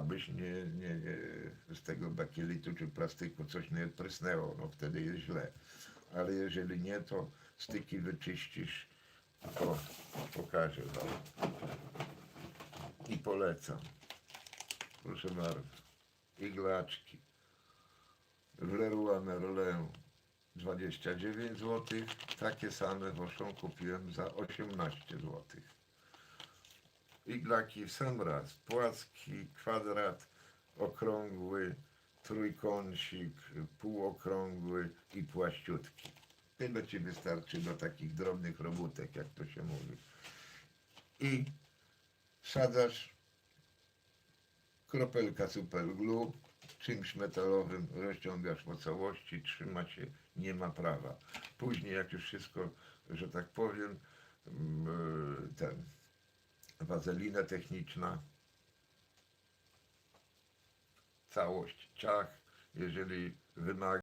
abyś nie, nie, nie z tego bakielitu czy plastyku coś nie prysnęło, no wtedy jest źle. Ale jeżeli nie, to styki wyczyścisz, to pokażę wam. I polecam. Proszę bardzo. Iglaczki. W Leroy Merlin 29 zł. Takie same w Auchan kupiłem za 18 zł. Iglaki w sam raz. Płaski, kwadrat, okrągły, trójkącik, półokrągły i płaściutki. Tyle Ci wystarczy do takich drobnych robótek, jak to się mówi. I sadzasz kropelka super glue, czymś metalowym rozciągasz po całości, trzyma się, nie ma prawa. Później jak już wszystko, że tak powiem, mm, ten wazelina techniczna, całość ciach, jeżeli wymaga